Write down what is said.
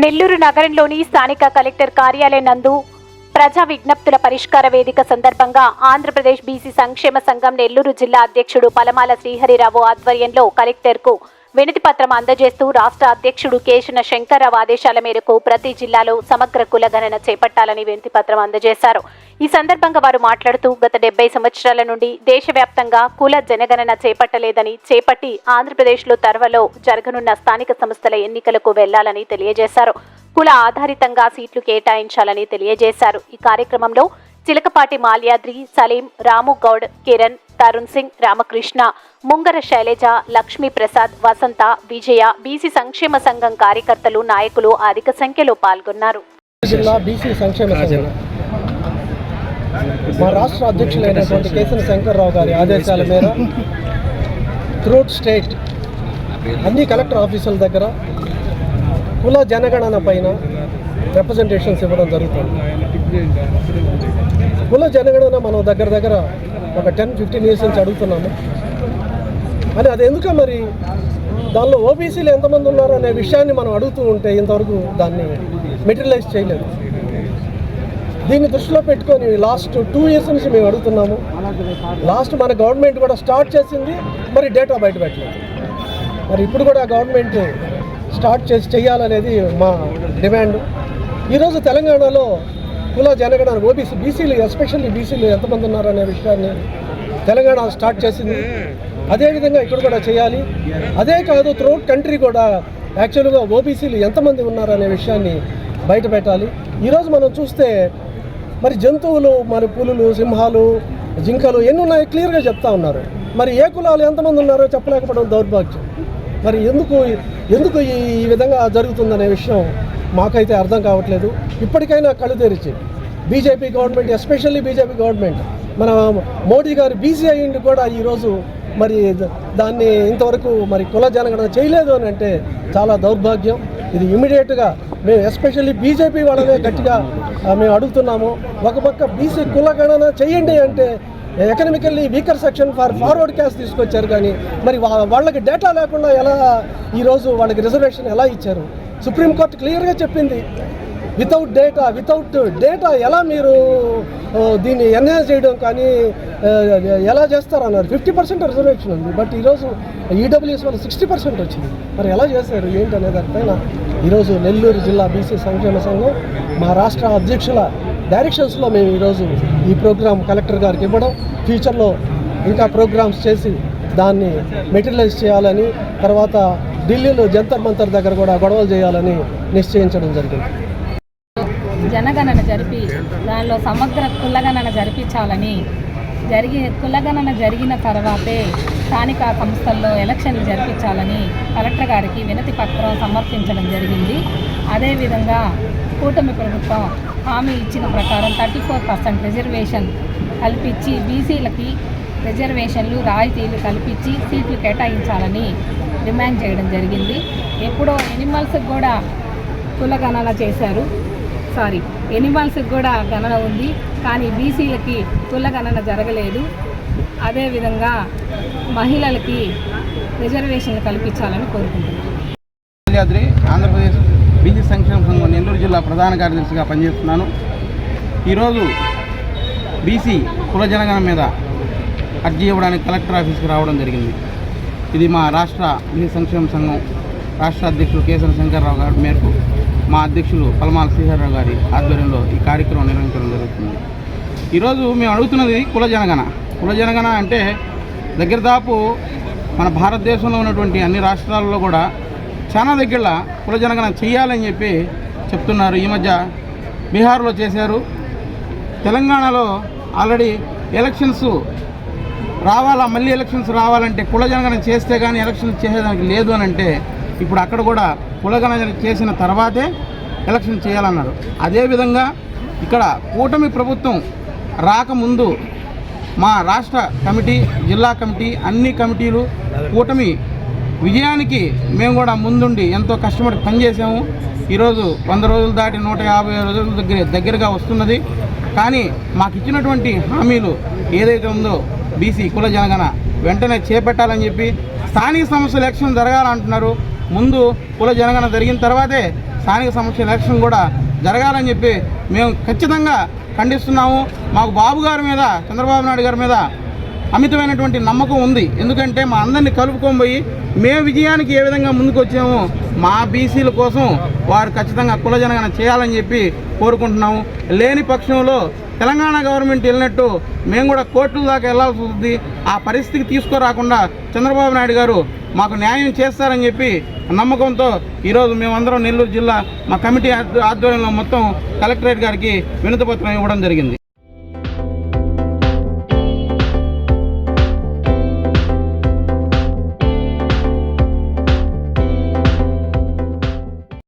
నెల్లూరు నగరంలోని స్థానిక కలెక్టర్ కార్యాలయం నందు ప్రజా విజ్ఞప్తుల పరిష్కార వేదిక సందర్భంగా ఆంధ్రప్రదేశ్ బీసీ సంక్షేమ సంఘం నెల్లూరు జిల్లా అధ్యక్షుడు పలమాల శ్రీహరిరావు ఆధ్వర్యంలో కలెక్టర్కు వినతి పత్రం అందజేస్తూ రాష్ట్ర అధ్యక్షుడు కేశన శంకర్రావు ఆదేశాల మేరకు ప్రతి జిల్లాలో సమగ్ర కులగణన చేపట్టాలని వినతి పత్రం అందజేశారు. ఈ సందర్భంగా వారు మాట్లాడుతూ గత డెబ్బై సంవత్సరాల నుండి దేశవ్యాప్తంగా కుల జనగణన చేపట్టలేదని చేపట్టి ఆంధ్రప్రదేశ్లో త్వరలో జరగనున్న స్థానిక సంస్థల ఎన్నికలకు వెళ్ళాలని తెలియజేశారు. కుల ఆధారితంగా సీట్లు కేటాయించాలని తెలియజేశారు. ఈ కార్యక్రమంలో చిలకపాటి మాల్యాద్రి సలీం రాము గౌడ్ కిరణ్ తరుణ్ సింగ్ రామకృష్ణ ముంగర శైలజ లక్ష్మీ ప్రసాద్ వసంత విజయ బీసీ సంక్షేమ సంఘం కార్యకర్తలు నాయకులు అధిక సంఖ్యలో పాల్గొన్నారు. జిల్లా బీసీ సంక్షేమ సంఘం. మా రాష్ట్ర అధ్యక్షులైనటువంటి కేసన శంకర్రావు గారి ఆదేశాల మేర త్రూట్ స్టేట్ అన్ని కలెక్టర్ ఆఫీసుల దగ్గర కుల జనగణన పైన రిప్రజెంటేషన్స్ ఇవ్వడం జరుగుతుంది. కుల జనగణన మనం దగ్గర దగ్గర ఒక టెన్ ఫిఫ్టీన్ ఇయర్స్ నుంచి అడుగుతున్నాము. అని అది ఎందుకు మరి? దానిలో ఓబీసీలు ఎంతమంది ఉన్నారు అనే విషయాన్ని మనం అడుగుతూ ఉంటే ఇంతవరకు దాన్ని మెటీరియలైజ్ చేయలేదు. దీన్ని దృష్టిలో పెట్టుకొని లాస్ట్ టూ ఇయర్స్ నుంచి మేము అడుగుతున్నాము. లాస్ట్ మన గవర్నమెంట్ కూడా స్టార్ట్ చేసింది మరి డేటా బయట పెట్టలేదు. మరి ఇప్పుడు కూడా గవర్నమెంట్ స్టార్ట్ చేసి చేయాలనేది మా డిమాండ్. ఈరోజు తెలంగాణలో కుల జనగణన ఓబీసీ బీసీలు ఎస్పెషల్లీ బీసీలు ఎంతమంది ఉన్నారనే విషయాన్ని తెలంగాణ స్టార్ట్ చేసింది. అదేవిధంగా ఇక్కడ కూడా చేయాలి. అదే కాదు త్రూఅవుట్ కంట్రీ కూడా యాక్చువల్గా ఓబీసీలు ఎంతమంది ఉన్నారనే విషయాన్ని బయట పెట్టాలి. ఈరోజు మనం చూస్తే మరి జంతువులు మరి పులులు సింహాలు జింకలు ఎన్ని ఉన్నాయో క్లియర్గా చెప్తా ఉన్నారు. మరి ఏ కులాలు ఎంతమంది ఉన్నారో చెప్పలేకపోవడం దౌర్భాగ్యం. మరి ఎందుకు ఎందుకు ఈ విధంగా జరుగుతుందనే విషయం మాకైతే అర్థం కావట్లేదు. ఇప్పటికైనా కళ్ళు తెరిచి. BJP government especially BJP government మన మోడీ గారు బీసీ అయ్యింది కూడా ఈరోజు మరి దాన్ని ఇంతవరకు మరి కుల జనగణన చేయలేదు అని అంటే చాలా దౌర్భాగ్యం. ఇది ఇమీడియట్గా మేము ఎస్పెషల్లీ బీజేపీ వాళ్ళనే గట్టిగా మేము అడుగుతున్నాము. ఒక పక్క బీసీ కుల గణన చేయండి అంటే economically weaker section for forward caste తీసుకొచ్చారు కానీ మరి వా- వాళ్ళకి డేటా లేకుండా ఎలా ఈరోజు వాళ్ళకి రిజర్వేషన్ ఎలా ఇచ్చారు? సుప్రీంకోర్టు క్లియర్గా చెప్పింది. వితౌట్ డేటా వితౌట్ డేటా ఎలా మీరు దీన్ని ఎన్హాన్స్ చేయడం కానీ ఎలా చేస్తారన్నారు. ఫిఫ్టీ పర్సెంట్ రిజర్వేషన్ ఉంది. బట్ ఈరోజు ఈడబ్ల్యూఎస్ వాళ్ళు సిక్స్టీ పర్సెంట్ వచ్చింది. మరి ఎలా చేశారు? ఏంటి అనే దానిపైన ఈరోజు నెల్లూరు జిల్లా బీసీ సంక్షేమ సంఘం మా రాష్ట్ర అధ్యక్షుల డైరెక్షన్స్లో మేము ఈరోజు ఈ ప్రోగ్రాం కలెక్టర్ గారికి ఇవ్వడం ఫ్యూచర్లో ఇంకా ప్రోగ్రామ్స్ చేసి దాన్ని మెటీరియలైజ్ చేయాలని తర్వాత ఢిల్లీలో జంతర్ మంతర్ దగ్గర కూడా గొడవలు చేయాలని నిశ్చయించడం జరిగింది. జనగణన జరిపి దానిలో సమగ్ర కులగణన జరిపించాలని జరిగి కులగణన జరిగిన తర్వాతే స్థానిక సంస్థల్లో ఎలక్షన్లు జరిపించాలని కలెక్టర్ గారికి వినతి పత్రం సమర్పించడం జరిగింది. అదేవిధంగా కూటమి ప్రభుత్వం హామీ ఇచ్చిన ప్రకారం థర్టీ ఫోర్ పర్సెంట్ రిజర్వేషన్ కల్పించి బీసీలకి రిజర్వేషన్లు రాయితీలు కల్పించి సీట్లు కేటాయించాలని డిమాండ్ చేయడం జరిగింది. ఎప్పుడో ఎనిమల్స్కి కూడా కుల గణన చేశారు. సారీ ఎనిమల్స్కి కూడా గణన ఉంది కానీ బీసీలకి కుల గణన జరగలేదు అదేవిధంగా మహిళలకి రిజర్వేషన్లు కల్పించాలని కోరుకుంటున్నాను ఆంధ్రప్రదేశ్ బీసీ సంక్షేమ సంఘం నెల్లూరు జిల్లా ప్రధాన కార్యదర్శిగా పనిచేస్తున్నాను. ఈరోజు బీసీ కుల జనగణన మీద అర్జీ ఇవ్వడానికి కలెక్టర్ ఆఫీస్కి రావడం జరిగింది. ఇది మా రాష్ట్ర బీసీ సంక్షేమ సంఘం రాష్ట్ర అధ్యక్షుడు కేసర శంకర్రావు గారి మేరకు మా అధ్యక్షులు పలమాల శ్రీహరరావు గారి ఆధ్వర్యంలో ఈ కార్యక్రమం నిర్వహించడం జరుగుతుంది. ఈరోజు మేము అడుగుతున్నది కుల జనగణ. కుల జనగణ అంటే దగ్గర దాపు మన భారతదేశంలో ఉన్నటువంటి అన్ని రాష్ట్రాల్లో కూడా చాలా దగ్గర కుల జనగణ చేయాలని చెప్పి చెప్తున్నారు. ఈ మధ్య బీహార్లో చేశారు. తెలంగాణలో ఆల్రెడీ ఎలక్షన్స్ రావాలా? మళ్ళీ ఎలక్షన్స్ రావాలంటే కులజనగణన చేస్తే కానీ ఎలక్షన్స్ చేసేదానికి లేదు అని అంటే ఇప్పుడు అక్కడ కూడా కులగణన చేసిన తర్వాతే ఎలక్షన్ చేయాలన్నారు. అదేవిధంగా ఇక్కడ కూటమి ప్రభుత్వం రాకముందు మా రాష్ట్ర కమిటీ జిల్లా కమిటీ అన్ని కమిటీలు కూటమి విజయానికి మేము కూడా ముందుండి ఎంతో కష్టపడి పనిచేసాము ఈరోజు వంద రోజులు దాటి నూట యాభై రోజుల దగ్గర దగ్గరగా వస్తున్నది. కానీ మాకు ఇచ్చినటువంటి హామీలు ఏదైతే ఉందో బీసీ కుల జనగణ వెంటనే చేపట్టాలని చెప్పి స్థానిక సంస్థల ఎలక్షన్ జరగాలంటున్నారు. ముందు కుల జనగణ జరిగిన తర్వాతే స్థానిక సంస్థల ఎలక్షన్ కూడా జరగాలని చెప్పి మేము ఖచ్చితంగా ఖండిస్తున్నాము. మాకు బాబు గారి మీద చంద్రబాబు నాయుడు గారి మీద అమితమైనటువంటి నమ్మకం ఉంది. ఎందుకంటే మా అందరినీ కలుపుకొని పోయి మేము విజయానికి ఏ విధంగా ముందుకు వచ్చామో మా బీసీల కోసం వారు ఖచ్చితంగా కుల జనగణన చేయాలని చెప్పి కోరుకుంటున్నాము. లేని పక్షంలో తెలంగాణ గవర్నమెంట్ వెళ్ళినట్టు మేము కూడా కోర్టుల దాకా వెళ్ళాల్సి వస్తుంది. ఆ పరిస్థితికి తీసుకురాకుండా చంద్రబాబు నాయుడు గారు మాకు న్యాయం చేస్తారని చెప్పి నమ్మకంతో ఈరోజు మేమందరం నెల్లూరు జిల్లా మా కమిటీ ఆధ్వర్యంలో మొత్తం కలెక్టరేట్ గారికి వినతిపత్రం ఇవ్వడం జరిగింది.